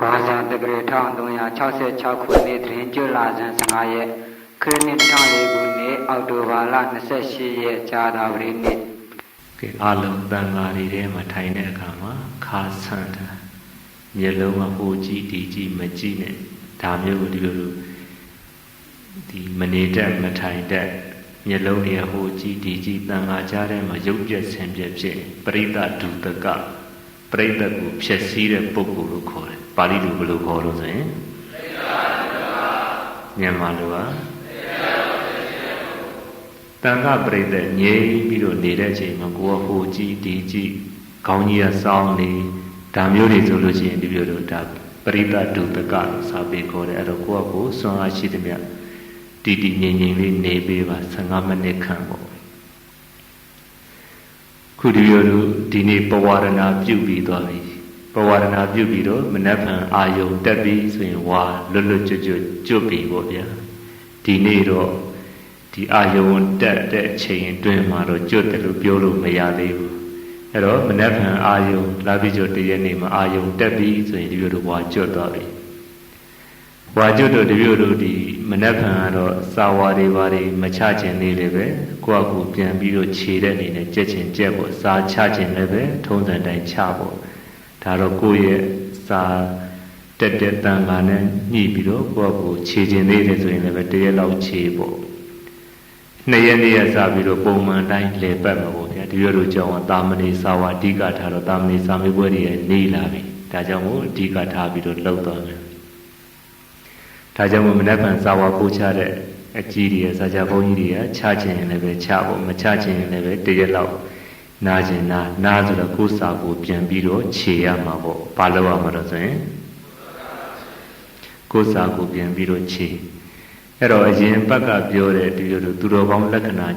ကောဇာတက္ကရာ1366ခုနှစ်တွင်ကျွလာဇန်15ရက်ခရစ်နှစ်2004ခုနှစ်အောက်တိုဘာလ28ရက်ကြာသာပတေးနေ့ကဲအလုံးတန်ဃာတွေထဲမှာထိုင်တဲ့အခါမှာခါဆန့်တာမျက်လုံးကဟိုကြည့်ဒီကြည့်မကြည့်နဲ့ဒါမျိုးကိုဒီလိုလိုဒီမနေတတ်မထိုင်တတ်မျက်လုံးတွေကဟိုကြည့်ဒီကြည့်တန်ဃာကြားထဲမှာရုပ်ပြက်ဆင်ပြက်ဖြစ်ပရိသဒုတကပရိသတ်ကိုဖြည့်ဆည်းတဲ့ပုဂ္ဂိုလ်လို့ခေါ်တယ် ပါဠိလိုဘယ်လိုခေါ်လို့ဆိုရင်မြန်မာလိုကတန်ခပရိသတ်ငြိမ်ပြီးတော့နေတဲ့အချိန်မှာကိုကဟိုကြည့်ဒီကြည့်ခေါင်းကြီးကစောင်းနေဒါမျိုးတွေဆိုလို့ရှိရင်ဒီလိုတော့ဒါပရိသတ်ဒုတကလို့စာပေခေါ်တယ်အဲ့တော့ကိုကကိုစွမ်းအားရှိသမျှတီတီငြိမ်ငြိမ်လေးနေပေးပါ15မိနစ်ခန့်ပေါ့ခုဒီလိုတို့ဒီနေ့ပဝရဏပြုတ်ပြီးသွားပြီ ပဝရဏပြုတ်ပြီးတော့မနက်ဖြန်အာယုံတက်ပြီးဆိုရင်ဝါလွတ်လွတ်ကျွတ်ကျွတ်ကျွတ်ပြီပေါ့ဗျာဒီနေ့တော့ဒီအာယုံတက်တဲ့အချိန်အတွင်းမှာတော့ကျွတ်တယ်လို့ပြောလို့မရသေးဘူးအဲ့တော့မနက်ဖြန်အာယုံလာပြီးကျွတ်တရက်နေ့မှာအာယုံတက်ပြီးဆိုရင်ဒီလိုတော့ဝါကျွတ်သွားပြီဝါကျွတ်တော့ဒီလိုတို့ဒီမနက်ဖြန်ကတော့စာဝါတွေဘာတွေမချခြင်းလေးလည်းပဲကိုယ့်အကူပြန်ပြီးတော့ခြေတဲ့အနေနဲ့ကြက်ချင်ကြက်ပေါ့စာချခြင်းလည်းပဲထုံးစံတိုင်းချပေါ့ ဒါတော့ကိုယ့်ရဲ့စာတက်တဲ့တန်ခါနဲ့ညှိပြီးတော့ကိုယ့်အကူခြေခြင်းလေးတယ်ဆိုရင်လည်းပဲတရက်လောက်ခြေပေါ့နှစ်ရက်နေ့ရစပြီးတော့ပုံမှန်တိုင်းလေပတ်မှာပေါ့ဗျာဒီလိုလိုကြောင်းတာမဏေစာဝါအဓိကထားတော့တာမဏေစာမေးပွဲတွေနေလာပြီဒါကြောင့်မို့အဓိကထားပြီးတော့လှုပ်သွားတယ်ဒါကြောင့်မို့မနက်ဖြန်စာဝါပို့ချတဲ့အကြီးတွေစာကြဘုန်းကြီးတွေကချခြင်းရင်လည်းပဲချဖို့မချခြင်းရင်လည်းပဲတရက်လောက် နာကျင်နာနာဆိုတော့ကိုယ်စာကိုပြန်ပြီးတော့ခြေရမှာပေါ့ဘာလို့ရမှာတော့ဆိုရင်ကိုယ်စာကိုပြန်ပြီးတော့ခြေအဲ့တော့အရင်ဘက်ကပြောတဲ့ဒီလိုသူတော်ကောင်းလက္ခဏာ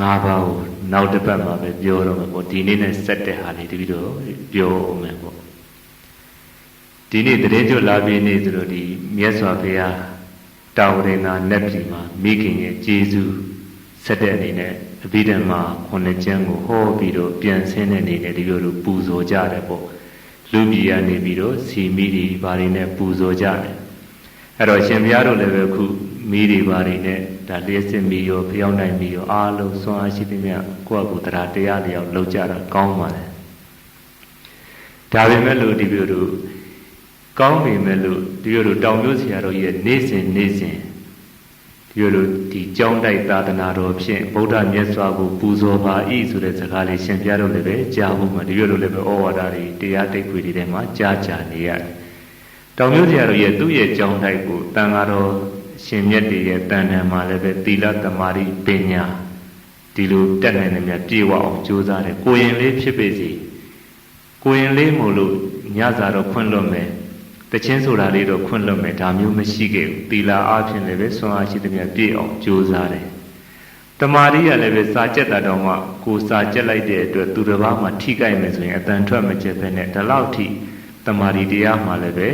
၅ပါးကိုနောက်တစ်ပတ်မှာပဲပြောတော့မှာပေါ့ဒီနေ့နဲ့ဆက်တဲ့ဟာလေးတပြီးတော့ပြောအောင်မယ်ပေါ့ဒီနေ့တရင်ကျွလာပြီးနေဆိုတော့ဒီမြတ်စွာဘုရားတာဝရဏနတ်ပြည်မှာမိခင်ရဲ့ကျေးဇူးဆက်တဲ့အနေနဲ့ အဘိဓမ္မာခုနှစ်ကျမ်းကိုဟောပြီးတော့ပြန်ဆင်းတဲ့အနေနဲ့ဒီလိုလိုပူဇော်ကြတယ်ပေါ့လူပြည်ကနေပြီးတော့စီမိတွေဘာတွေနဲ့ပူဇော်ကြတယ်အဲ့တော့ရှင်ဘုရားတို့လည်းပဲခုမိတွေဘာတွေနဲ့ဒါလျှက်စစ်မိရောဖျောင်းနိုင်မိရောအားလုံးဆွမ်းအားရှိသမျှကိုယ့်အကူတရားတရားလျောက်လောက်ကြတာကောင်းပါတယ်ဒါပေမဲ့လို့ဒီလိုတို့ကောင်းပေမဲ့လို့ဒီလိုတောင်မျိုးဆရာတော်ရဲ့နေ့စဉ်နေ့စဉ် ဒီလိုဒီကြောင်းတိုက်သာသနာတော်ဖြင့်ဗုဒ္ဓမြတ်စွာကိုပူဇော်ပါ၏ဆိုတဲ့စကားလေးရှင်ပြတော့လည်းပဲကြားဖို့မှာဒီလိုလည်းပဲဩဝါဒတွေတရားတိတ်ခွေတွေထဲမှာကြားကြနေရတယ်။တောင်မျိုးဆရာတော်ရဲ့သူ့ရဲ့ကြောင်းတိုက်ကိုတန်ဃာတော်ရှင်မြတ်တွေရဲ့တန်တန်မှာလည်းပဲသီလသမာဓိပညာဒီလိုတက်နိုင်တယ်များပြေဝအောင်ကြိုးစားတယ်။ကိုရင်လေးဖြစ်ပေစီကိုရင်လေးမို့လို့ညစာတော့ခွင့်လွတ်မယ် တချင်းဆိုတာလေးတော့ခွင့်လွတ်မယ်ဒါမျိုးမရှိခဲ့ဘူးသီလာအားဖြင့်လည်းပဲဆွမ်းအားရှိသမျှပြည့်အောင်ကြိုးစားတယ်တမာရီကလည်းပဲစာကြက်တာတော့မှကိုစာကြက်လိုက်တဲ့အတွက်သူတစ်ပါးမှထိကြိုက်မယ်ဆိုရင်အတန်ထွက်မကျက်ပဲနဲ့ဒီလောက်ထိတမာရီတရားမှလည်းပဲ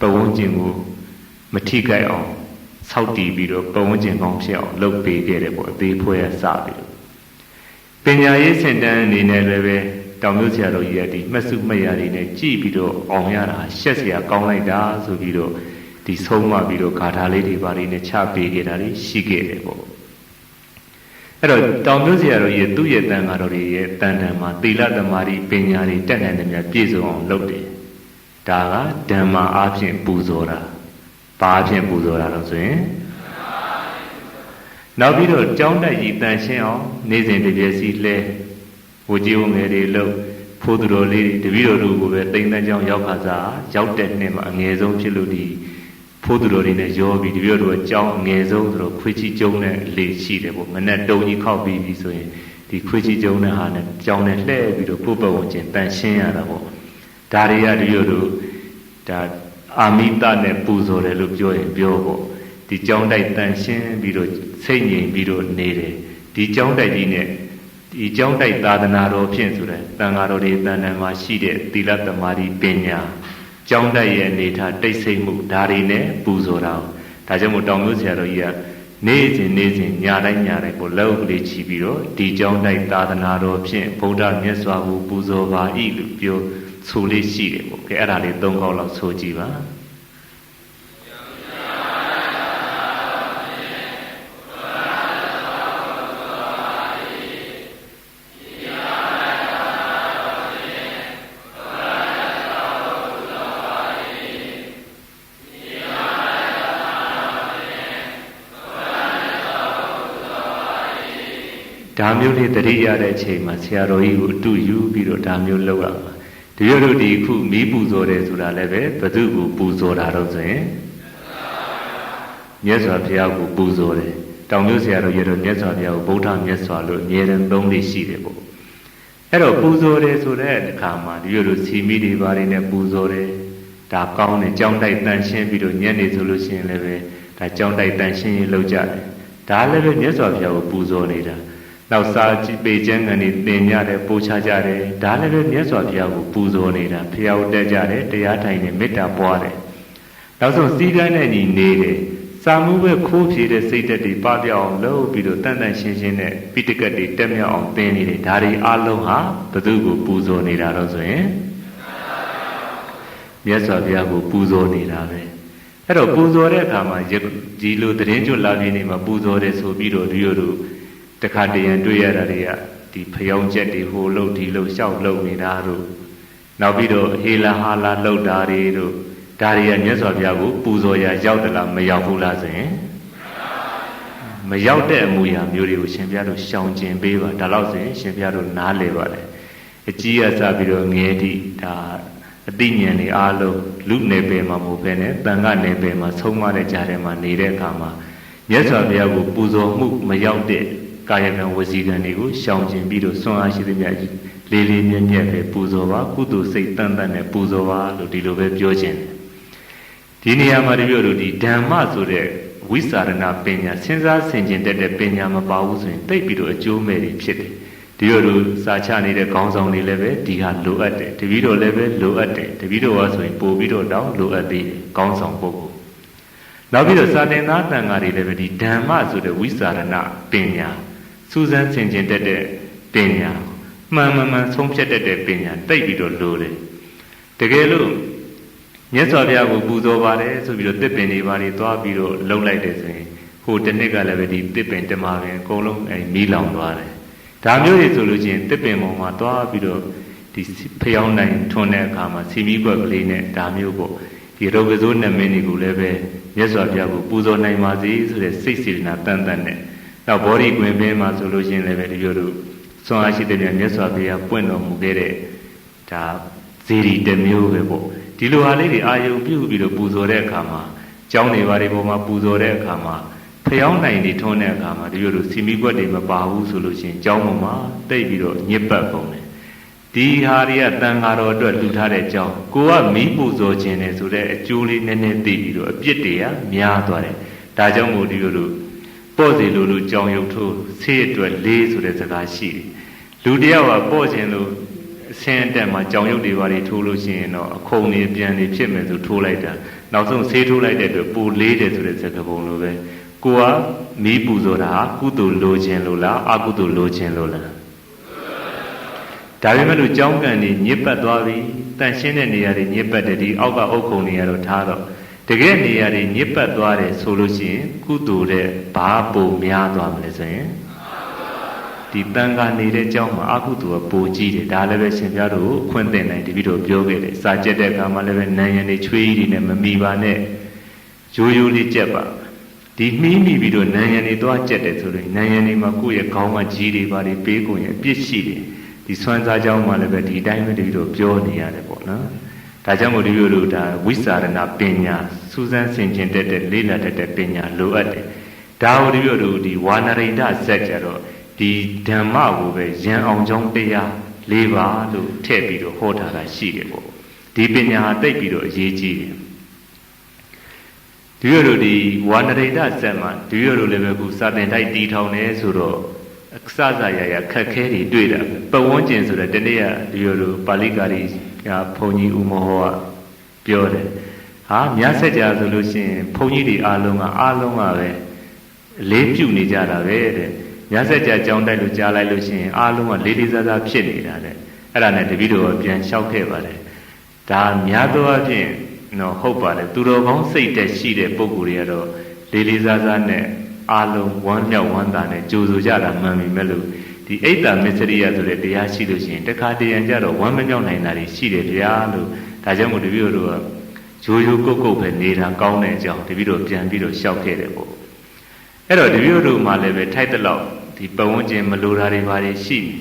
ပဝန်းကျင်ကိုမထိကြိုက်အောင်ဆောက်တည်ပြီးတော့ပဝန်းကျင်ကောင်းဖြစ်အောင်လုပ်ပေးခဲ့တယ်ပေါ့အသေးဖွဲရစပြီးပညာရေးစင်တန်းအနေနဲ့လည်းပဲ တောင်မျိုးဆရာတော်ကြီးရဲ့ဒီမှတ်စုမှတ်ရာတွေနဲ့ကြည်ပြီးတော့အောင်ရတာရှက်စရာကောင်းလိုက်တာဆိုပြီးတော့ဒီဆုံးမပြီးတော့ဂါထာလေးတွေပါတွေနဲ့ချပေးခဲ့တာတွေရှိခဲ့တယ်ပေါ့အဲ့တော့တောင်မျိုးဆရာတော်ကြီးရဲ့သူ့ရဲ့တန်ဃာတော်တွေရဲ့တန်တန်မှာသီလသမารိပညာတွေတက်နိုင်တယ်များပြည့်စုံအောင်လုပ်တယ်ဒါကဓမ္မအားဖြင့်ပူဇော်တာဘာဖြင့်ပူဇော်တာလို့ဆိုရင်နောက်ပြီးတော့ကြောင်းတက်ကြီးတန်ရှင်းအောင် နေစဉ်တပြည့်စီလဲ ဝကြီးဝငယ်တွေလို့ဖိုးသူတော်လေးတွေတပည့်တော်တို့ကိုပဲတိမ်တန်းကြောင်းရောက်ခါစားရောက်တဲ့နှစ်မှာအငယ်ဆုံးဖြစ်လို့ဒီဖိုးသူတော်တွေနဲ့ရောပြီးတပည့်တော်တို့အကြောင်းအငယ်ဆုံးဆိုတော့ခွေးချီကျုံနဲ့လေရှိတယ်ပေါ့မနဲ့တုံကြီးခောက်ပြီးပြီဆိုရင်ဒီခွေးချီကျုံနဲ့ဟာနဲ့ကြောင်းနဲ့လှည့်ပြီးတော့ကိုယ့်ဘဝချင်းတန်ရှင်းရတာပေါ့ဒါတွေကတပည့်တော်တို့ဒါအာမိတနဲ့ပူဇော်တယ်လို့ပြောရင်ပြောပေါ့ဒီကြောင်းတိုက်တန်ရှင်းပြီးတော့စိတ်ငြိမ်ပြီးတော့နေတယ်ဒီကြောင်းတိုက်ကြီးနဲ့ ဒီကြောင်းတိုက်သာသနာတော်ဖြင့်ဆိုတဲ့တန်ဃာတော်တွေတန်တန်မှာရှိတဲ့သီလသမာဓိပညာကြောင်းတိုက်ရဲ့အနေထားတိတ်ဆိတ်မှုဒါတွေနဲ့ပူဇော်တာဒါကြောင့်မို့တောင်မျိုးဆရာတော်ကြီးကနေ့စဉ်နေ့စဉ်ညတိုင်းညတိုင်းကိုလက်ဥပဒေချီပြီးတော့ဒီကြောင်းတိုက်သာသနာတော်ဖြင့်ဗုဒ္ဓမြတ်စွာဘုပူဇော်ပါ၏လို့ပြောဆိုလေးရှိတယ်ပေါ့ကဲအဲ့ဒါလေး၃ခေါက်လောက်ဆိုကြည့်ပါ ဒါမျိုးလေးတတိရတဲ့အချိန်မှာဆရာတော်ကြီးကိုအတူယူပြီးတော့ဒါမျိုးလုပ်ရမှာတရွတ်တို့ဒီခုမီးပူဇော်တယ်ဆိုတာလည်းပဲဘသူကိုပူဇော်တာတော့ဆိုရင်မြတ်စွာဘုရားကိုပူဇော်တယ်တောင်မျိုးဆရာတော်ရတော့မြတ်စွာဘုရားကိုဗုဒ္ဓမြတ်စွာလို့အမြဲတမ်းသုံးလေးရှိတယ်ပေါ့အဲ့တော့ပူဇော်တယ်ဆိုတဲ့အခါမှာဒီလိုလိုစီမီတွေဘာတွေနဲ့ပူဇော်တယ်ဒါကောင်းတယ်ကြောင်းတိုက်တန်ရှင်းပြီးတော့ညနေဆိုလို့ရှိရင်လည်းပဲဒါကြောင်းတိုက်တန်ရှင်းရေးလုပ်ကြတယ်ဒါလည်းပဲမြတ်စွာဘုရားကိုပူဇော်နေတာ နောက်စာကြည့်ပေကျမ်းကနေသင်ရတယ်ပို့ချကြတယ်ဒါလည်းပဲမြတ်စွာဘုရားကိုပူဇော်နေတာဖျားတက်ကြတယ်တရားထိုင်နေမေတ္တာပွားတယ်နောက်ဆုံးစီကန်းနဲ့ညီနေတယ်စာမှုပဲခိုးဖြေတဲ့စိတ်ဓာတ်တွေပပြောက်အောင်လုပ်ပြီးတော့တန်တန်ရှင်းရှင်းနဲ့ပိဋကတ်တွေတက်မြောက်အောင်သင်နေတယ်ဒါတွေအလုံးဟာဘသူကိုပူဇော်နေတာတော့ဆိုရင်မြတ်စွာဘုရားကိုပူဇော်နေတာပဲအဲ့တော့ပူဇော်တဲ့အခါမှာဒီလိုတရင်ကျွတ်လာပြင်းနေမှာပူဇော်တယ်ဆိုပြီးတော့ဒီလိုတို့ တခါတရံတွေ့ရတာတွေကဒီဖျောင်းချက်တွေဟိုလှုပ်ဒီလှုပ်လျှောက်လှုပ်နေတာတို့နောက်ပြီးတော့ဟေလာဟာလာလှုပ်တာတွေတို့ဒါတွေကမြတ်စွာဘုရားကိုပူဇော်ရာရောက်တယ်လားမရောက်ဘူးလားဆိုရင်မရောက်တဲ့အမူအရာမျိုးတွေကိုရှင်ဘုရားတို့ရှောင်ကျင်ပေးပါဒါတော့ဆိုရင်ရှင်ဘုရားတို့နားလည်ပါတယ်အကြီးအစပြီးတော့ငယ်တိဒါအသိဉာဏ်တွေအားလုံးလူနယ်ပယ်မှာမဟုတ်ဘဲနဲ့တန်ခါနယ်ပယ်မှာဆုံးမတဲ့ကြားထဲမှာနေတဲ့အခါမှာမြတ်စွာဘုရားကိုပူဇော်မှုမရောက်တဲ့ ကာယကံဝစီကံတွေကိုရှောင်ကျင်ပြီးတော့ဆွမ်းအားရှိသမျှလေးလေးမြတ်မြတ်ပဲပူဇော်ပါကုသိုလ်စိတ်တန်တန်နဲ့ပူဇော်ပါလို့ဒီလိုပဲပြောခြင်းဒီနေရာမှာတပြည့်တို့ဒီဓမ္မဆိုတဲ့ဝိสารဏပညာစဉ်းစားဆင်ခြင်တတ်တဲ့ပညာမပါဘူးဆိုရင်တိတ်ပြီးတော့အကျိုးမဲ့တွေဖြစ်တယ်ဒီလိုလိုစာချနေတဲ့ခေါင်းဆောင်တွေလည်းပဲဒီဟာလိုအပ်တယ်တပည့်တော်လည်းပဲလိုအပ်တယ်တပည့်တော်ကဆိုရင်ပို့ပြီးတော့တောင်းလိုအပ်သေးတယ်ခေါင်းဆောင်ပုဂ္ဂိုလ်နောက်ပြီးတော့စာတင်သားတန်ဃာတွေလည်းပဲဒီဓမ္မဆိုတဲ့ဝိสารဏပညာ စူးစမ်းဆင်ခြင်တတ်တဲ့ပညာမှန်မှန်မှန်ဆုံးဖြတ်တတ်တဲ့ပညာတိတ်ပြီးတော့လိုတယ်တကယ်လို့မြတ်စွာဘုရားကိုပူဇော်ပါတယ်ဆိုပြီးတော့တစ်ပင်တွေပါတွေသွားပြီးတော့လှုပ်လိုက်တယ်ဆိုရင်ဟိုတစ်နှစ်ကလည်းပဲဒီတစ်ပင်တမပင်အကုန်လုံးအဲမီးလောင်သွားတယ်ဒါမျိုးတွေဆိုလို့ချင်းတစ်ပင်ပေါ်မှာသွားပြီးတော့ဒီဖျောင်းနိုင်ထွန်းတဲ့အခါမှာစီမီကွက်ကလေးနဲ့ဒါမျိုးပေါ့ဒီရုပ်ကစိုးနဲ့မင်းတွေကိုလည်းပဲမြတ်စွာဘုရားကိုပူဇော်နိုင်ပါစေဆိုတဲ့စိတ်စေတနာတန်တန်နဲ့ နောက်ဘောဓိကွင်ပင်မှာဆိုလို့ရှိရင်လည်းပဲဒီလိုလိုဆွမ်းအားရှိတဲ့မြတ်စွာဘုရားပွင့်တော်မူခဲ့တဲ့ဒါဇေဒီတစ်မျိုးပဲပေါ့ဒီလိုဟာလေးတွေအာယုံပြုပြီးတော့ပူဇော်တဲ့အခါမှာကျောင်းတွေဘာတွေပေါ်မှာပူဇော်တဲ့အခါမှာဖျောင်းနိုင်တွေထွန်းတဲ့အခါမှာဒီလိုလိုစီမီကွက်တွေမပါဘူးဆိုလို့ရှိရင်ကျောင်းပေါ်မှာတိတ်ပြီးတော့ညစ်ပတ်ပုံတယ်ဒီဟာတွေကတန်ဃာတော်အတွက်လူထားတဲ့ကျောင်းကိုကမီးပူဇော်ခြင်းနဲ့ဆိုတဲ့အကျိုးလေးနည်းနည်းသိပြီးတော့အပြစ်တွေကများသွားတယ်ဒါကြောင့်မို့ဒီလိုလို ပေါ့စီလိုလိုကြောင်ရုပ်ထိုးဆေးအတွက်လေးဆိုတဲ့စကားရှိတယ်လူတယောက်ကပေါ့ခြင်းလို့အဆင်းတက်မှာကြောင်ရုပ်တွေပါတွေထိုးလို့ရှိရင်တော့အခုံနေပြန်နေဖြစ်မယ်ဆိုထိုးလိုက်တာနောက်ဆုံးဆေးထိုးလိုက်တဲ့အတွက်ပိုလေးတယ်ဆိုတဲ့စကားပုံလိုပဲကိုကမီးပူဇော်တာကုသိုလ်လိုခြင်းလို့လားအကုသိုလ်လိုခြင်းလို့လားဒါပေမဲ့လို့ကြောင်းကန်နေညစ်ပတ်သွားပြီတန်ရှင်းတဲ့နေရာတွေညစ်ပတ်တယ်ဒီအောက်ကအုတ်ခုံနေရာတော့ထားတော့ တကယ်နေရာတွေညစ်ပတ်သွားတယ်ဆိုလို့ရှိရင်ကုသိုလ်တဲ့ဘာပုံများသွားမလဲဆိုရင်ဒီတန်ခါနေတဲ့ကြောင်းမှာအကုသိုလ်ကပိုကြီးတယ်ဒါလည်းပဲရှင်ပြတို့ခွင့်တင်နိုင်တပိတော့ပြောခဲ့တယ်စာကြက်တဲ့အခါမှာလည်းပဲနံရံတွေချွေးကြီးတွေနဲ့မမီပါနဲ့ရိုးရိုးလေးကြက်ပါဒီမှီးမိပြီးတော့နံရံတွေသွားကြက်တယ်ဆိုလို့နံရံတွေမှာကိုယ့်ရဲ့ခေါင်းကကြီးတွေပါတွေပေးကုန်ရင်အပြစ်ရှိတယ်ဒီဆွမ်းစားကြောင်းမှာလည်းပဲဒီအတိုင်းပဲတပိတော့ပြောနေရတယ်ပေါ့နော် ဒါကြောင့်မို့ဒီလိုလိုဒါဝိสารဏပညာစူးစမ်းဆင်ခြင်တတ်တဲ့လေးလာတတ်တဲ့ပညာလိုအပ်တယ်ဒါဟိုဒီလိုလိုဒီဝါနရိဒဇက်ကြတော့ဒီဓမ္မကိုပဲရန်အောင်ကြောင်းတရား၄ပါးလို့ထည့်ပြီးတော့ဟောထားတာရှိတယ်ပေါ့ဒီပညာဟာတိတ်ပြီးတော့အရေးကြီးတယ်ဒီလိုလိုဒီဝါနရိဒဇက်မှာဒီလိုလိုလည်းပဲခုစာသင်တိုက်တီထောင်နေဆိုတော့အစစရရခက်ခဲတွေတွေ့တာပဝန်းကျင်ဆိုတဲ့တနေ့ကဒီလိုလိုပါဠိကာရီ ကဘုန်းကြီးဦးမဟောကပြောတယ်ဟာမြတ်ဆက်ကြဆိုလို့ရှိရင်ဘုန်းကြီးတွေအားလုံးကအားလုံးကပဲလေးပြုနေကြတာပဲတဲ့မြတ်ဆက်ကြကြောင်းတိုက်လို့ကြားလိုက်လို့ရှိရင်အားလုံးကလေးလေးစားစားဖြစ်နေတာတဲ့အဲ့ဒါနဲ့တပည့်တော်ကပြန်လျှောက်ခဲ့ပါတယ်ဒါများသောအားဖြင့်နော်ဟုတ်ပါတယ်သူတော်ကောင်းစိတ်တက်ရှိတဲ့ပုံကိုယ်တွေကတော့လေးလေးစားစားနဲ့အာလုံးဝမ်းမြောက်ဝမ်းသာနဲ့ကြိုဆိုကြတာမှန်ပြီမဲ့လို့ ဒီအိတ်တာမစ္စရိယဆိုတဲ့တရားရှိလို့ရှိရင်တခါတရံကြတော့ဝမ်းမမြောက်နိုင်တာတွေရှိတယ်ဗျာလို့ဒါကြောင့်မို့တပည့်တို့ကရိုးရိုးကုတ်ကုတ်ပဲနေတာကောင်းတဲ့အကြောင်းတပည့်တို့ပြန်ပြီးတော့ရှောက်ခဲ့တယ်ပေါ့အဲ့တော့တပည့်တို့မှလည်းပဲထိုက်တဲ့လောက်ဒီပတ်ဝန်းကျင်မလိုတာတွေဘာတွေရှိနေ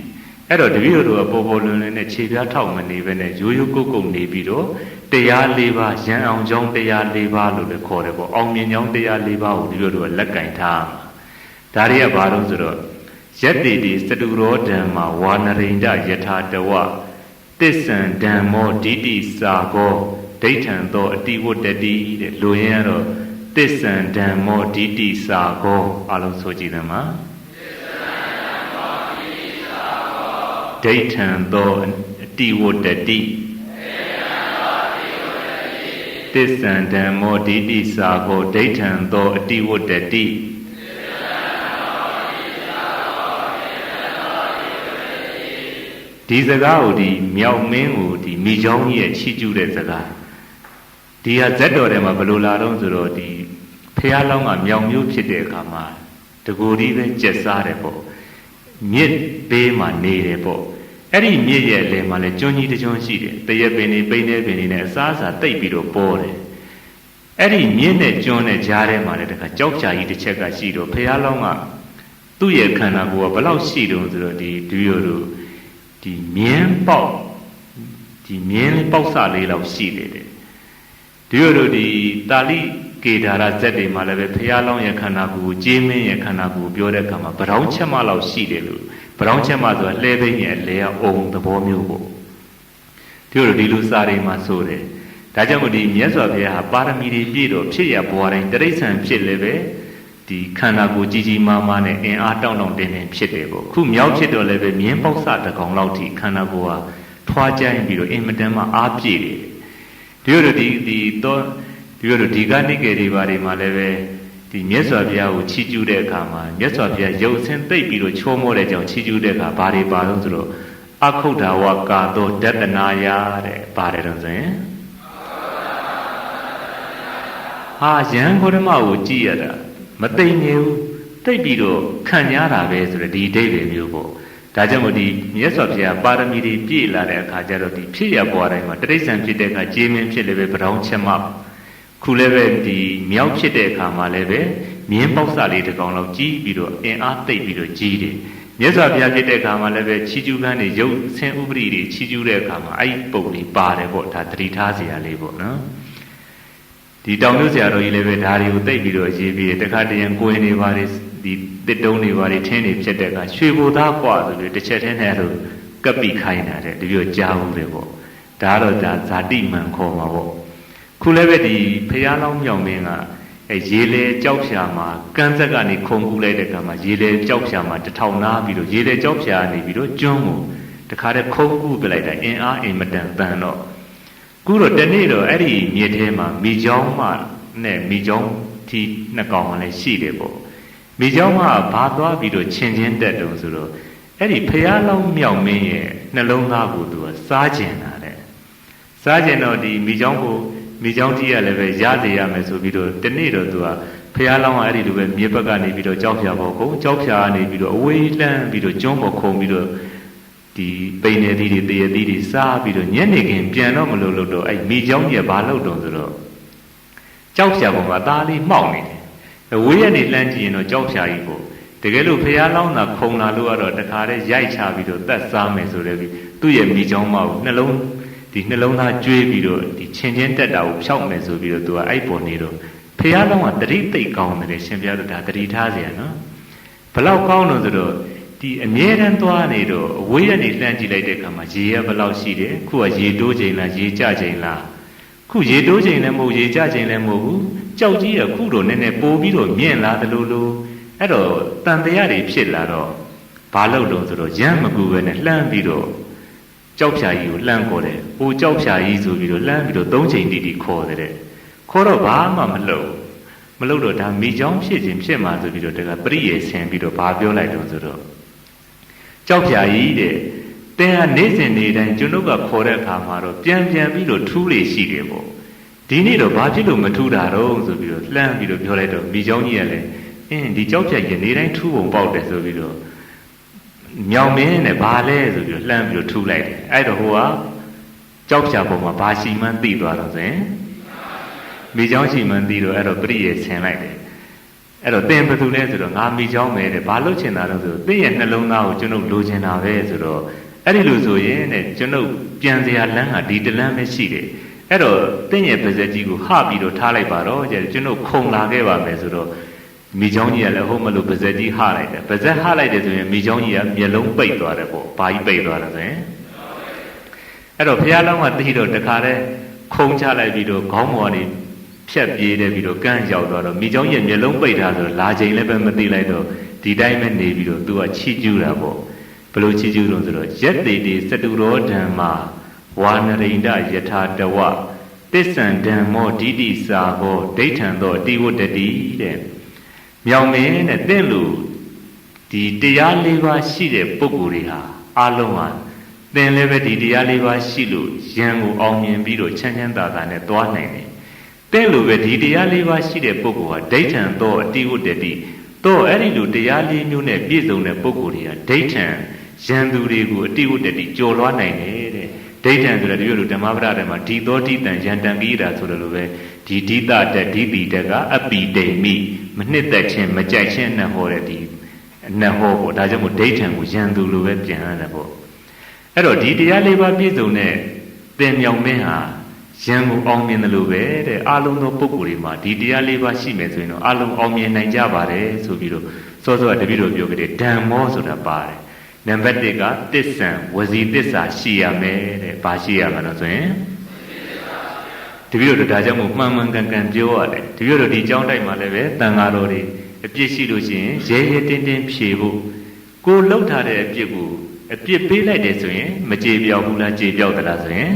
အဲ့တော့တပည့်တို့ကပေါ်ပေါ်လွင်လွင်နဲ့ခြေပြားထောက်မနေပဲနဲ့ရိုးရိုးကုတ်ကုတ်နေပြီးတော့တရား၄ပါးရန်အောင်ကြောင်းတရား၄ပါးလို့လည်းခေါ်တယ်ပေါ့အောင်မြင်ကြောင်းတရား၄ပါးကိုတပည့်တို့ကလက်ကင်ထားဒါတွေကဘာလို့ဆိုတော့ ယက်တိတိစတုရောဓမ္မဝါနရိန္ဒယထာတဝတစ္ဆံဓမ္မောဒိတိစာကောဒိဋ္ဌံသောအတိဝတ္တတိတဲ့လူရင်းကတော့တစ္ဆံဓမ္မောဒိတိစာကောအလုံးဆိုကြည့်တယ်မှာဒိဋ္ဌံသောအတိဝတ္တတိတစ္ဆံဓမ္မောဒိတိစာကောဒိဋ္ဌံသောအတိဝတ္တတိ ဒီစကားကိုဒီမြောက်မင်းကိုဒီမိချောင်းကြီးရဲ့ချီးကျူးတဲ့စကားဒီဟာဇက်တော်ထဲမှာဘယ်လိုလာတော့ဆိုတော့ဒီဖះလောင်းကမြောင်မျိုးဖြစ်တဲ့အခါမှာတကူဒီပဲကျက်စားတယ်ပေါ့မြစ်ဘေးမှာနေတယ်ပေါ့အဲ့ဒီမြစ်ရဲ့အလယ်မှာလဲကျွန်းကြီးတစ်ကျွန်းရှိတယ်တရက်ပင်နေပိန်းနေပင်နေနဲ့အစားအစာတိတ်ပြီးတော့ပေါ်တယ်အဲ့ဒီမြစ်နဲ့ကျွန်းနဲ့ကြားထဲမှာလဲတခါကြောက်ကြကြီးတစ်ချက်ကရှိတော့ဖះလောင်းကသူ့ရဲ့ခန္ဓာကိုယ်ကဘယ်လောက်ရှိတုံးဆိုတော့ဒီဒူးရတို့ ဒီမြင်းပေါက်ဒီမြင်းလေးပေါက်စလေးလောက်ရှိတယ်တဲ့ဒီလိုတို့ဒီတာလိကေဒါရဇက်တွေမှာလည်းပဲဖះလောင်းရဲ့ခန္ဓာကိုယ်ကိုကြေးမင်းရဲ့ခန္ဓာကိုယ်ကိုပြောတဲ့အခါမှာဗရောင်းချက်မလောက်ရှိတယ်လို့ဗရောင်းချက်မဆိုတာလှဲသိမ်းရဲ့အလဲအုံသဘောမျိုးပေါ့ဒီလိုဒီလိုစာတွေမှာဆိုတယ်ဒါကြောင့်မို့ဒီမြတ်စွာဘုရားဟာပါရမီတွေပြည့်တော့ဖြစ်ရဘွားတိုင်းတိရစ္ဆာန်ဖြစ်လည်းပဲ ဒီခန္ဓာကိုယ်ကြီးကြီးမားမားနဲ့အင်အားတောင့်တောင့်တင်းတင်းဖြစ်တယ်ပေါ့ခုမြောက်ဖြစ်တော့လည်းပဲမြင်းပေါက်စတကောင်လောက်ထိခန္ဓာကိုယ်ဟာထွားကြိုင်းပြီးတော့အင်မတန်မှအားပြည့်တယ်ဒီလိုဒီဒီတော့ဒီလိုဒီကနိကေတွေဘာတွေမှာလည်းပဲဒီမြတ်စွာဘုရားကိုချီးကျူးတဲ့အခါမှာမြတ်စွာဘုရားရုပ်ဆင်းသိပ်ပြီးတော့ချိုးမောတဲ့ကြောင့်ချီးကျူးတဲ့အခါဘာတွေပါလို့ဆိုတော့အခုဒ္ဓဝကာသောဒတနာယတဲ့ပါတယ်တော့ဆိုရင်ဟာယံဂုရမကိုကြည်ရတာ မသိနေဘူးတိတ်ပြီးတော့ခံရတာပဲဆိုတဲ့ဒီအဓိပ္ပာယ်မျိုးပေါ့ဒါကြောင့်မို့ဒီမြတ်စွာဘုရားပါရမီတွေပြည့်လာတဲ့အခါကျတော့ဒီဖြစ်ရပွားတိုင်းမှာတရိစ္ဆာန်ဖြစ်တဲ့အခါဂျေမင်းဖြစ်လည်းပဲဗရောင်းချက်မခုလည်းပဲဒီမြောက်ဖြစ်တဲ့အခါမှာလည်းပဲမြင်းပေါက်စလေးတစ်ကောင်လောက်ကြီးပြီးတော့အင်အားသိပ်ပြီးတော့ကြီးတယ်မြတ်စွာဘုရားဖြစ်တဲ့အခါမှာလည်းပဲချီကျူးကန်းတွေရုပ်ဆင်းဥပရိတွေချီကျူးတဲ့အခါမှာအဲ့ဒီပုံလေးပါတယ်ပေါ့ဒါတတိထားစရာလေးပေါ့နော် ဒီတောင်မြို့ဆရာတော်ကြီးလည်းပဲဒါတွေကိုသိပ်ပြီးတော့ရေးပြီးတခါတရံကိုင်းနေပါလေဒီတစ်တုံးတွေပါလေထင်းတွေဖြစ်တဲ့အခါရွှေဘိုသားกว่าဆိုပြီးတစ်ချက်တည်းနဲ့လို့ကပ်ပြီးခိုင်းတာတဲ့ဒီလိုကြားဘူးလေပေါ့ဒါတော့ဒါဇာတိမှန်ခေါ်မှာပေါ့ခုလည်းပဲဒီဖះလောင်းမြောင်မင်းကအဲရေလေကြောက်ဖြာမှာကန်းဆက်ကနေခုံကူးလိုက်တဲ့အခါမှာရေလေကြောက်ဖြာမှာတထောင်နာပြီးတော့ရေလေကြောက်ဖြာနေပြီးတော့ကျွန်းကိုတခါတည်းခုံကူးပြလိုက်တာအင်အားအင်မတန်တန်တော့ ခုတော့တနေ့တော့အဲ့ဒီမြေထဲမှာမိချောင်းမှနဲ့မိချောင်းဒီနှစ်ကောင်လည်းရှိတယ်ပေါ့မိချောင်းမှဘာသွားပြီးတော့ခြင်ချင်းတက်တုံဆိုတော့အဲ့ဒီဖះလောင်းမြောင်မင်းရဲ့နှလုံးသားကိုသူကစားကျင်တာတဲ့စားကျင်တော့ဒီမိချောင်းကိုမိချောင်းကြီးကလည်းပဲရသေးရမယ်ဆိုပြီးတော့တနေ့တော့သူကဖះလောင်းကအဲ့ဒီလိုပဲမြေဘက်ကနေပြီးတော့ကြောက်ဖြာပေါ်ကိုကြောက်ဖြာကနေပြီးတော့အဝေးလှမ်းပြီးတော့ကျွန်းပေါ်ခုံပြီးတော့ ဒီပိန်နေသီးတွေတရသီးတွေစားပြီးတော့ညနေခင်းပြန်တော့မလို့လို့တော့အဲ့မိချောင်းကြီးကဘာလုပ်တုံဆိုတော့ကြောက်ဖြာပေါ်မှာသားလေးမှောက်နေတယ်ဝေးရနေလှမ်းကြည့်ရင်တော့ကြောက်ဖြာကြီးကိုတကယ်လို့ဖះလောင်းတာခုံလာလို့ကတော့တခါတည်းရိုက်ချပြီးတော့တတ်စားမယ်ဆိုတဲ့ပြီးသူ့ရဲ့မိချောင်းမကိုနှလုံးဒီနှလုံးသားကျွေးပြီးတော့ဒီချင်းချင်းတက်တာကိုဖြောက်မယ်ဆိုပြီးတော့သူကအဲ့ပေါ်နေတော့ဖះလောင်းကတတိသိတ်ကောင်းတယ်ရှင်ပြတော့ဒါတတိထားเสียနော်ဘလောက်ကောင်းလို့ဆိုတော့ ဒီအမြဲတမ်းသွားနေတော့အဝေးကနေလှမ်းကြည့်လိုက်တဲ့အခါမှာရေရဘလောက်ရှိတယ်ခုကရေတိုးချိန်လားရေကျချိန်လားခုရေတိုးချိန်လည်းမဟုတ်ရေကျချိန်လည်းမဟုတ်ဘူးကြောက်ကြီးရခုတော့နည်းနည်းပိုးပြီးတော့မြင့်လာတယ်လို့လို့အဲ့တော့တန်တရားတွေဖြစ်လာတော့ဘာလို့လို့ဆိုတော့ရမ်းမကူပဲနဲ့လှမ်းပြီးတော့ကြောက်ဖြာကြီးကိုလှမ်းခေါ်တယ်။ဟိုကြောက်ဖြာကြီးဆိုပြီးတော့လှမ်းပြီးတော့သုံးချိန်တိတိခေါ်တယ်တဲ့။ခေါ်တော့ဘာမှမလုပ်မလုပ်တော့ဒါမိချောင်းဖြစ်ခြင်းဖြစ်မှာဆိုပြီးတော့တကပရိယေဆင်ပြီးတော့ဘာပြောလိုက်တော့ဆိုတော့ ကြောက်ဖြာကြီးတဲ့ သင်ဟာနေ့စဉ်နေ့တိုင်းကျွန်ုပ်ကခေါ်တဲ့အခါမှာတော့ပြန်ပြန်ပြီးတော့ထူးလေရှိတယ်ပေါ့ဒီနေ့တော့ဘာဖြစ်လို့မထူးတာတော့ဆိုပြီးတော့လှမ်းပြီးတော့ပြောလိုက်တော့မိเจ้าကြီးကလည်းအင်းဒီကြောက်ဖြတ်ရင်နေ့တိုင်းထူးပုံပေါက်တယ်ဆိုပြီးတော့မြောင်မင်းနဲ့ဘာလဲဆိုပြီးတော့လှမ်းပြီးတော့ထူးလိုက်တယ်အဲ့တော့ဟိုကကြောက်ဖြတ်ပုံမှာဘာရှိမှန်းသိသွားတော့ဆိုရင်မိเจ้าရှိမှန်းသိတော့အဲ့တော့ပြည့်ရဲ့ဆင်လိုက်တယ် အဲ့တော့သင်ဘယ်သူလဲဆိုတော့ငါမိချောင်းပဲတဲ့ဘာလို့ချင်တာလဲဆိုတော့သင်ရဲ့နှလုံးသားကိုကျွန်ုပ်လိုချင်တာပဲဆိုတော့အဲ့ဒီလိုဆိုရင်တဲ့ကျွန်ုပ်ပြန်စရာလမ်းကဒီတလမ်းပဲရှိတယ်အဲ့တော့သင်ရဲ့ပါဇက်ကြီးကိုဟပြီးတော့ထားလိုက်ပါတော့ကျွန်ုပ်ခုံလာခဲ့ပါမယ်ဆိုတော့မိချောင်းကြီးကလည်းဟုတ်မလို့ပါဇက်ကြီးဟလိုက်တယ်ပါဇက်ဟလိုက်တယ်ဆိုရင်မိချောင်းကြီးကမျက်လုံးပိတ်သွားတယ်ပေါ့ဘာကြီးပိတ်သွားတယ်ဆိုရင်အဲ့တော့ဘုရားလောင်းကတတိတော့တခါတည်းခုံချလိုက်ပြီးတော့ခေါင်းပေါ်ကနေ ဖြတ်ပြေးတယ်ပြီးတော့ကန်းရောက်သွားတော့မိချောင်းကြီးမျက်လုံးပိတ်ထားဆိုတော့လာချိန်လည်းပဲမသိလိုက်တော့ဒီတိုင်းပဲနေပြီးတော့သူကချီကျူးတာပေါ့ဘလို့ချီကျူးလို့ဆိုတော့ရက်တေတေစတုရောဓမ္မာဝါနရိန္ဒယထာတဝတစ္ဆံဓမ္မောဒိဋ္ဌိစာဟောဒိဋ္ဌံသောတိဝတ္တတိတဲ့မြောင်မင်းတဲ့တင့်လူဒီတရား၄ပါးရှိတဲ့ပုဂ္ဂိုလ်တွေဟာအလုံးဟာသင်လည်းပဲဒီတရား၄ပါးရှိလို့ယံကိုအောင်မြင်ပြီးတော့ချမ်းချမ်းသာသာနဲ့သွားနိုင်တယ် တင့်လူပဲဒီတရား၄ပါးရှိတဲ့ပုဂ္ဂိုလ်ဟာဒိဋ္ဌံသောအတိဝတ္တတိတော့အဲ့ဒီလိုတရားလေးမျိုးနဲ့ပြည့်စုံတဲ့ပုဂ္ဂိုလ်တွေကဒိဋ္ဌံယံသူတွေကိုအတိဝတ္တတိကြော်လွှားနိုင်တယ်တဲ့ဒိဋ္ဌံဆိုတဲ့ဒီလိုဓမ္မပဒထဲမှာဒီသောတိတံယံတံကိတာဆိုတယ်လို့ပဲဒီဒိတတက်ဒီတိတက်ကအပိတိမိမနှစ်သက်ခြင်းမကြိုက်ခြင်းနဲ့ဟောတဲ့ဒီအနဟောပေါ့ဒါကြောင့်မို့ဒိဋ္ဌံကိုယံသူလိုပဲပြန်ရတယ်ပေါ့အဲ့တော့ဒီတရားလေးပါးပြည့်စုံတဲ့သင်မြောင်မင်းဟာ ရန်ကိုအောင်မြင်တယ်လို့ပဲတဲ့အလုံးသောပုံကိုယ်တွေမှာဒီတရားလေးပါရှိမယ်ဆိုရင်တော့အလုံးအောင်မြင်နိုင်ကြပါတယ်ဆိုပြီးတော့စောစောကတပည့်တော်ပြောခဲ့တဲ့ဓမ္မောဆိုတာပါတယ်နံပါတ်1ကတစ္ဆံဝစီတစ္ဆာရှိရမယ်တဲ့ဘာရှိရမှာလို့ဆိုရင်တပည့်တော်ဒါကြောင့်မို့မှန်မှန်ကန်ကန်ပြောရတယ်တပည့်တော်ဒီအကြောင်းတိုက်မှာလည်းပဲတန်ဃာတော်တွေအပြစ်ရှိလို့ရှိရင်ရဲရဲတင်းတင်းဖြေဖို့ကိုလှုပ်ထားတဲ့အပြစ်ကိုအပြစ်ပေးလိုက်တယ်ဆိုရင်မကြေပြောက်ဘူးလားကြေပြောက်သလားဆိုရင်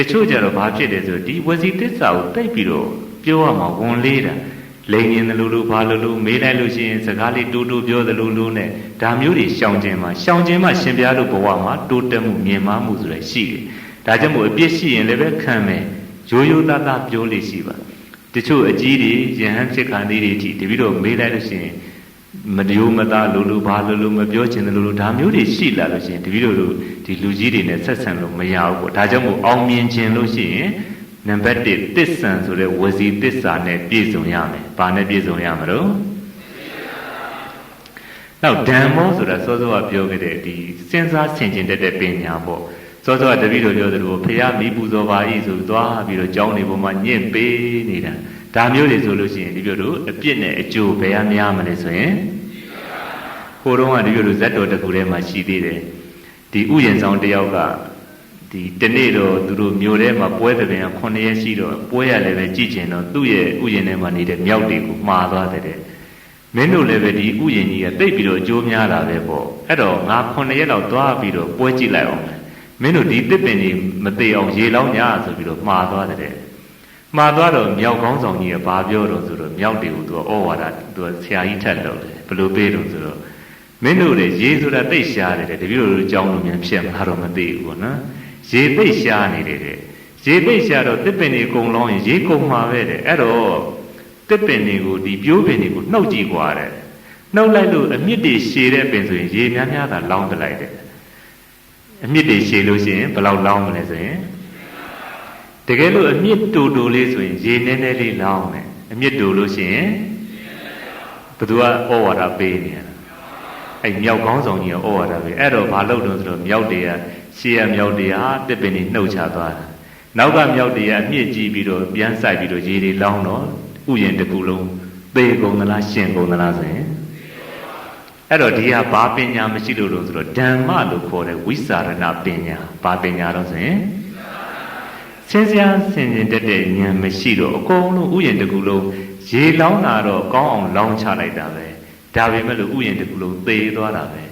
တချို့ကြတော့ဘာဖြစ်တယ်ဆိုဒီဝစီတစ္ဆာကိုတိတ်ပြီးတော့ပြောရမှာဝန်လေးတာလိန်ရင်တယ်လို့လို့ဘာလို့လို့မေးလိုက်လို့ရှိရင်စကားလေးတူတူပြောသလိုလိုနဲ့ဒါမျိုးတွေရှောင်ကျင်မှာရှောင်ကျင်မှရှင်ပြားတို့ဘဝမှာတိုးတက်မှုမြင်မာမှုဆိုရရှိတယ်။ဒါကြောင့်မို့အပြစ်ရှိရင်လည်းပဲခံမယ်ရိုးရိုးသားသားပြောလို့ရှိပါတချို့အကြီးတွေယဟန်ဖြစ်ခံသေးတွေအထိတပည့်တော်မေးလိုက်လို့ရှိရင် မတရိုးမသားလိုလိုဘာလိုလိုမပြောချင်တယ်လိုလိုဒါမျိုးတွေရှိလာလို့ရှိရင်တပည့်တော်တို့ဒီလူကြီးတွေနဲ့ဆက်ဆံလို့မရဘူးပေါ့ဒါကြောင့်မို့အောင်မြင်ခြင်းလို့ရှိရင်နံပါတ်1တစ္ဆန်ဆိုတဲ့ဝစီတစ္ဆာနဲ့ပြည့်စုံရမယ်။ဘာနဲ့ပြည့်စုံရမလို့နောက်ဓမ္မောဆိုတာစောစောကပြောခဲ့တဲ့ဒီစဉ်းစားဆင်ခြင်တတ်တဲ့ပညာပေါ့။စောစောကတပည့်တော်ပြောသလိုဖရာမိပူဇော်ပါ၏ဆိုသွားပြီးတော့ကြောင်းနေပေါ်မှာညင့်ပေးနေတာ။ ဒါမျိုးတွေဆိုလို့ရှိရင်ဒီပြောတို့အပြစ်နဲ့အကျိုးဘယ်အများမလဲဆိုရင်ဟိုတုန်းကဒီပြောတို့ဇတ်တော်တစ်ခုထဲမှာရှိသေးတယ်။ဒီဥယျာဉ်ဆောင်တယောက်ကဒီတနေ့တော့သူတို့မြို့ထဲမှာပွဲတဲ့ပင်က9ရက်ရှိတော့ပွဲရလည်းပဲကြည့်ကျင်တော့သူ့ရဲ့ဥယျာဉ်ထဲမှာနေတဲ့မြောက်တွေကိုမှားသွားတဲ့မင်းတို့လည်းပဲဒီဥယျာဉ်ကြီးကတိတ်ပြီးတော့အကျိုးများတာပဲပေါ့အဲ့တော့ငါ9ရက်လောက်သွားပြီးတော့ပွဲကြည့်လိုက်အောင်မင်းတို့ဒီတစ်ပင်ကြီးမသေးအောင်ရေလောင်းညာဆိုပြီးတော့မှားသွားတဲ့ မှားသွားတော့မြောက်ကောင်းဆောင်ကြီးကဘာပြောတော့ဆိုတော့မြောက်တွေကိုသူကဩဝါဒသူကဆရာကြီးထက်လို့တယ်ဘလို့ပေးတော့ဆိုတော့မင်းတို့လေရေဆိုတာတိတ်ရှားတယ်တပည့်တို့ကြောင်းလို့မြန်ဖြစ်မှာတော့မသိဘူးပေါ့နော်ရေသိပ်ရှားနေတယ်တဲ့ရေသိပ်ရှားတော့တစ်ပင်တွေကုံလောင်းရင်ရေကုံမှာပဲတဲ့အဲ့တော့တစ်ပင်တွေကိုဒီပြိုးပင်တွေကိုနှုတ်ကြည့်กว่าတဲ့နှုတ်လိုက်လို့အမြင့်တွေရှည်တဲ့ပင်ဆိုရင်ရေများများသာလောင်းပလိုက်တယ်အမြင့်တွေရှည်လို့ရှိရင်ဘယ်လောက်လောင်းမလဲဆိုရင် တကယ်လို့အမြင့်တူတူလေးဆိုရင်ရေနည်းနည်းလေးလောင်းမယ်အမြင့်တူလို့ရှိရင်ဘသူကဩဝါဒပေးနေရတာအဲ့မြောက်ကောင်းဆောင်ကြီးကဩဝါဒပေးအဲ့တော့ဘာလုပ်တော့ဆိုတော့မြောက်တွေကရှေ့ရမြောက်တရားတစ်ပင်နေနှုတ်ချသွားတာနောက်ကမြောက်တရားအမြင့်ကြီးပြီးတော့ပြန်ဆိုင်ပြီးတော့ရေတွေလောင်းတော့ဥယျာဉ်တစ်ခုလုံးသေကုန်သလားရှင်ကုန်သလားဆိုရင်အဲ့တော့ဒီဟာဘာပညာမရှိလို့လို့ဆိုတော့ဓမ္မလို့ခေါ်တဲ့ဝိสารဏပညာဘာပညာတော့ဆိုရင် ဆင်းရဲဆင်ခြင်တတ်တဲ့ဉာဏ်မရှိတော့အကုန်လုံးဥယျာဉ်တစ်ခုလုံးရေလောင်းတာတော့ကောင်းအောင်လောင်းချလိုက်တာပဲဒါပေမဲ့လို့ဥယျာဉ်တစ်ခုလုံးသေသွားတာပဲ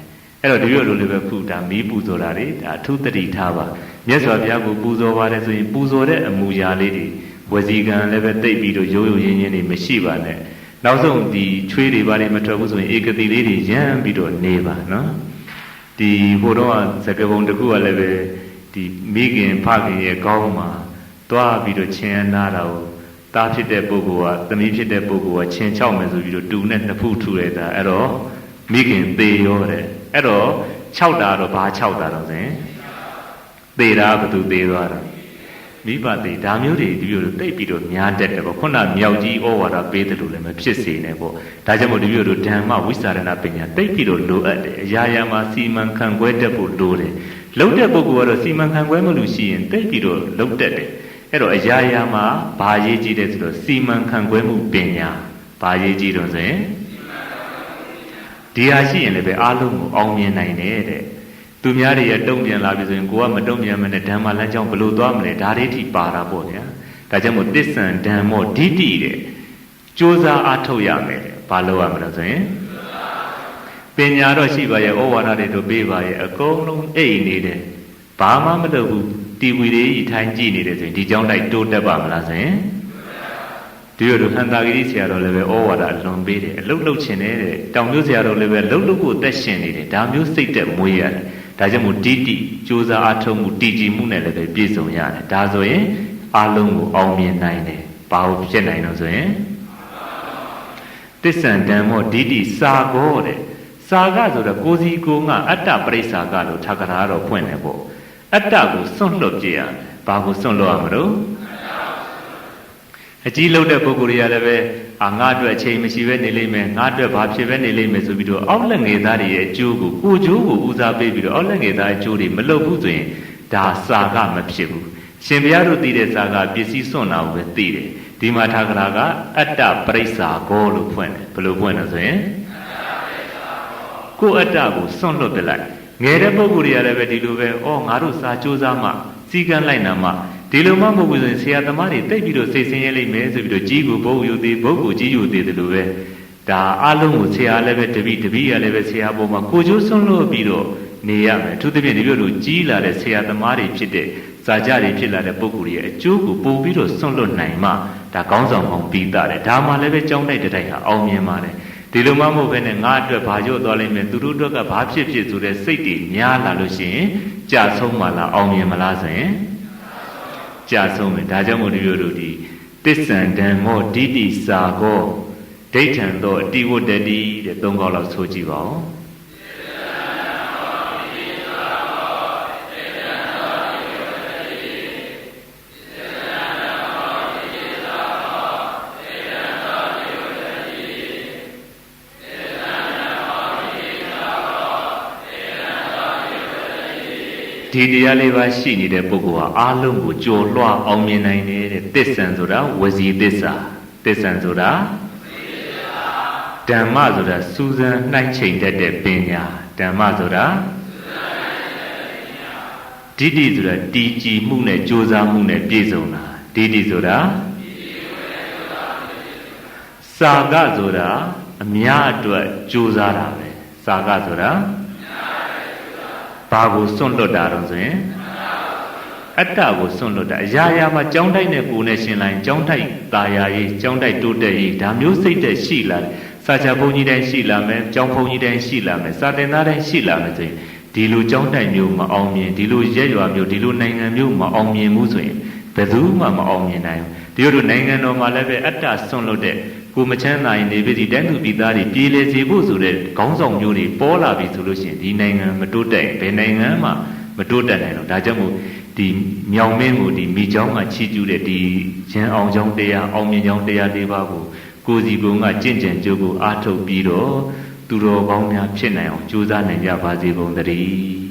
အဲ့တော့ဒီလိုလိုလေးပဲခုဒါမီးပူဇော်တာတွေဒါအထုတတိထားပါမြတ်စွာဘုရားကိုပူဇော်ပါတယ်ဆိုရင်ပူဇော်တဲ့အမူအရာလေးတွေဝစီကံလည်းပဲတိတ်ပြီးတော့ရိုးရိုးရင်းရင်းတွေမရှိပါနဲ့နောက်ဆုံးဒီချွေးတွေဘာတွေမထွက်ဘူးဆိုရင်ဧကတိလေးတွေရမ်းပြီးတော့နေပါနော်ဒီဟိုတော့ကစကပုံတစ်ခုကလည်းပဲဒီမိခင်ဖခင်ရဲ့ကောင်းမှာ သွားပြီးတော့ချင်းအနာတာကိုသားဖြစ်တဲ့ပုဂ္ဂိုလ်ကသမီးဖြစ်တဲ့ပုဂ္ဂိုလ်ကချင်းချောက်မယ်ဆိုပြီးတော့တူနဲ့နှစ်ဖူးထူရတာအဲ့တော့မိခင်သေရောတဲ့အဲ့တော့6တာတော့ဘာ6တာတော့စင်သေတာဘသူသေသွားတာမိဘသေဒါမျိုးတွေဒီလိုတိတ်ပြီးတော့များတတ်တယ်ပေါ့ခုနမြောက်ကြီးဩဝါဒပေးတယ်လို့လည်းမဖြစ်စေနဲ့ပေါ့ဒါကြောင့်မို့ဒီလိုတို့ဓမ္မဝိစာရဏပညာတိတ်ပြီးတော့လိုအပ်တယ်အရာရာမှာစီမံခန့်ခွဲတတ်ဖို့လိုတယ်လုံးတဲ့ပုဂ္ဂိုလ်ကတော့စီမံခန့်ခွဲမလို့ရှိရင်တိတ်ပြီးတော့လုံးတတ်တယ် အဲ့တော့အရာရာမှာဘာရေးကြည့်တယ်ဆိုတော့စီမံခန့်ခွဲမှုပညာဘာရေးကြည့်တော့ဆိုရင်ဒီဟာရှိရင်လည်းပဲအားလုံးကိုအောင်မြင်နိုင်တယ်တဲ့သူများတွေရတုံ့ပြန်လာပြီဆိုရင်ကိုကမတုံ့ပြန်မနဲ့ဓမ္မလမ်းကြောင်းဘယ်လိုသွားမလဲဒါတွေထိပါတာပေါ့ဗျာဒါကြောင့်မို့တစ္ဆန်ဓမ္မောဒိဋ္ဌိတဲ့စ조사အားထုတ်ရမယ်တဲ့ဘာလို့ရမလဲဆိုရင်ပညာတော့ရှိပါရဲ့ဩဝါဒတွေတို့ပေးပါရဲ့အကုန်လုံးအိတ်နေတယ်ဘာမှမလုပ်ဘူး တီဝီတွေဤထိုင်ကြည့်နေတယ်ဆိုရင်ဒီကြောင်းလိုက်တိုးတက်ပါမလားဆိုရင်ဒီလိုလိုဟန်တာဂိရိဆရာတော်လည်းပဲဩဝါဒအလွန်ပေးတယ်အလုတ်လုတ်ချင်တယ်တဲ့တောင်မျိုးဆရာတော်လည်းပဲလှုပ်လှုပ်ကိုသက်ရှင်နေတယ်ဒါမျိုးစိတ်သက်မွေးရတယ်ဒါကြောင့်မို့တိတိစ조사အားထုတ်မှုတည်ကြည်မှုနဲ့လည်းပဲပြည့်စုံရတယ်ဒါဆိုရင်အလုံးကိုအောင်မြင်နိုင်တယ်ဘာလို့ဖြစ်နိုင်တော့ဆိုရင်တစ္ဆန်ဓမ္မောဒိဋ္ဌိစာကောတဲ့စာကဆိုတော့ကိုစီကိုငါအတ္တပရိစ္ဆာကလို့ထာကရာတော့ဖွင့်တယ်ပေါ့ အတ္တကိုစွန့်လွတ်ပြရမယ်ဘာကိုစွန့်လွတ်ရမလို့အကြီးလုံးတဲ့ပုဂ္ဂိုလ်တွေကလည်းပဲအာငါအတွက်အချိန်မရှိပဲနေလိမ့်မယ်ငါအတွက်ဘာဖြစ်ပဲနေလိမ့်မယ်ဆိုပြီးတော့အောက်လက်ငယ်သားတွေရဲ့အကျိုးကိုကိုကျိုးကိုဦးစားပေးပြီးတော့အောက်လက်ငယ်သားအကျိုးတွေမလုပ်ဘူးဆိုရင်ဒါစာကမဖြစ်ဘူးရှင်ဘုရားတို့သိတဲ့စာကပစ္စည်းစွန့်တာကိုပဲသိတယ်ဒီမှာထာဂရာကအတ္တပရိစ္ဆာကောလို့ဖွင့်တယ်ဘယ်လိုဖွင့်လဲဆိုရင်ကိုယ်အတ္တကိုစွန့်လွတ်ပြလိုက် ငယ်တဲ့ပုဂ္ဂိုလ်တွေကလည်းပဲဒီလိုပဲဩငါတို့စာကြိုးစားမှစီကံလိုက်နာမှဒီလိုမှမဟုတ်ဘူးဆိုရင်ဆရာသမားတွေတိတ်ပြီးတော့စိတ်ဆင်းရဲလိမ့်မယ်ဆိုပြီးတော့ကြီးကိုဘုတ်ယူသေးဘုတ်ကိုကြီးယူသေးတယ်လို့ပဲဒါအလုံးကိုဆရာလည်းပဲတပည့်တပည့်ရလည်းပဲဆရာပေါ်မှာကိုကျိုးစွန့်လွတ်ပြီးတော့နေရမယ်အထူးသဖြင့်ဒီလိုလိုကြီးလာတဲ့ဆရာသမားတွေဖြစ်တဲ့စာကြတွေဖြစ်လာတဲ့ပုဂ္ဂိုလ်တွေရဲ့အကျိုးကိုပို့ပြီးတော့စွန့်လွတ်နိုင်မှဒါကောင်းဆောင်ကောင်းပြီးသားတယ်ဒါမှလည်းပဲကြောင်းတိုက်တဲ့တိုက်ဟာအောင်မြင်ပါတယ် ဒီလိုမှမဟုတ်ဘဲနဲ့ငါအတွက်ဘာကြော့သွားလိမ့်မယ်သူတို့အတွက်ကဘာဖြစ်ဖြစ်ဆိုတဲ့စိတ်တွေများလာလို့ရှိရင်ကြာဆုံးမလားအောင်မြင်မလားဆိုရင်ကြာဆုံးမယ်ဒါကြောင့်မို့ဒီလိုတို့ဒီတစ္ဆန်ဓမ္မောဒိဋ္ဌိစာကောဒိဋ္ဌံသောအတိဝတ္တတိတဲ့သုံးခေါက်လောက်ဆိုကြည့်ပါဦး ဒီတရားလေးပါရှိနေတဲ့ပုဂ္ဂိုလ်ဟာအားလုံးကိုကြော်လွှားအောင်မြင်နိုင်တယ်တဲ့တစ္ဆန်ဆိုတာဝစီတစ္ဆာတစ္ဆန်ဆိုတာဓမ္မဆိုတာစူးစမ်းနှိုက်ချိန်တတ်တဲ့ပညာဓမ္မဆိုတာဒိဋ္ဌိဆိုတာတည်ကြည်မှုနဲ့ကြိုးစားမှုနဲ့ပြည့်စုံတာဒိဋ္ဌိဆိုတာစာကဆိုတာအများအတွက်ကြိုးစားတာပဲစာကဆိုတာ ဘာကိုစွန့်လွတ်တာတော့ဆိုရင်အတ္တကိုစွန့်လွတ်တာအရာရာမှာကြောင်းတိုက်နဲ့ကိုယ်နဲ့ရှင်လိုက်ကြောင်းတိုက်ตาယာရေးကြောင်းတိုက်တိုးတက်ရေးဒါမျိုးစိတ်သက်ရှိလာတယ်စာချဘုန်းကြီးတိုင်းရှိလာမယ်ကြောင်းဘုန်းကြီးတိုင်းရှိလာမယ်စာတင်သားတိုင်းရှိလာမယ်ဆိုရင်ဒီလိုကြောင်းတိုက်မျိုးမအောင်မြင်ဒီလိုရက်ရွာမျိုးဒီလိုနိုင်ငံမျိုးမအောင်မြင်ဘူးဆိုရင်ဘယ်သူမှမအောင်မြင်နိုင်ဘူးဒီလိုနိုင်ငံတော်မှာလည်းပဲအတ္တစွန့်လွတ်တဲ့ ကိုမချမ်းသာရင်နေပြီဒီတိုင်းသူပြည်သားတွေပြည်လေစေဖို့ဆိုတဲ့ခေါင်းဆောင်မျိုးတွေပေါ်လာပြီဆိုလို့ရှိရင်ဒီနိုင်ငံမတိုးတက်ဘယ်နိုင်ငံမှမတိုးတက်နိုင်တော့ဒါကြောင့်မို့ဒီမြောင်မင်းကိုဒီမိချောင်းမှာချီးကျူးတဲ့ဒီရန်အောင်ချောင်းတရားအောင်မြင်ချောင်းတရားလေးပါးကိုကိုစီကုံကကြင့်ကြံကြိုးကိုအားထုတ်ပြီးတော့သူတော်ကောင်းများဖြစ်နိုင်အောင်ကြိုးစားနိုင်ကြပါစေကုန်သတည်း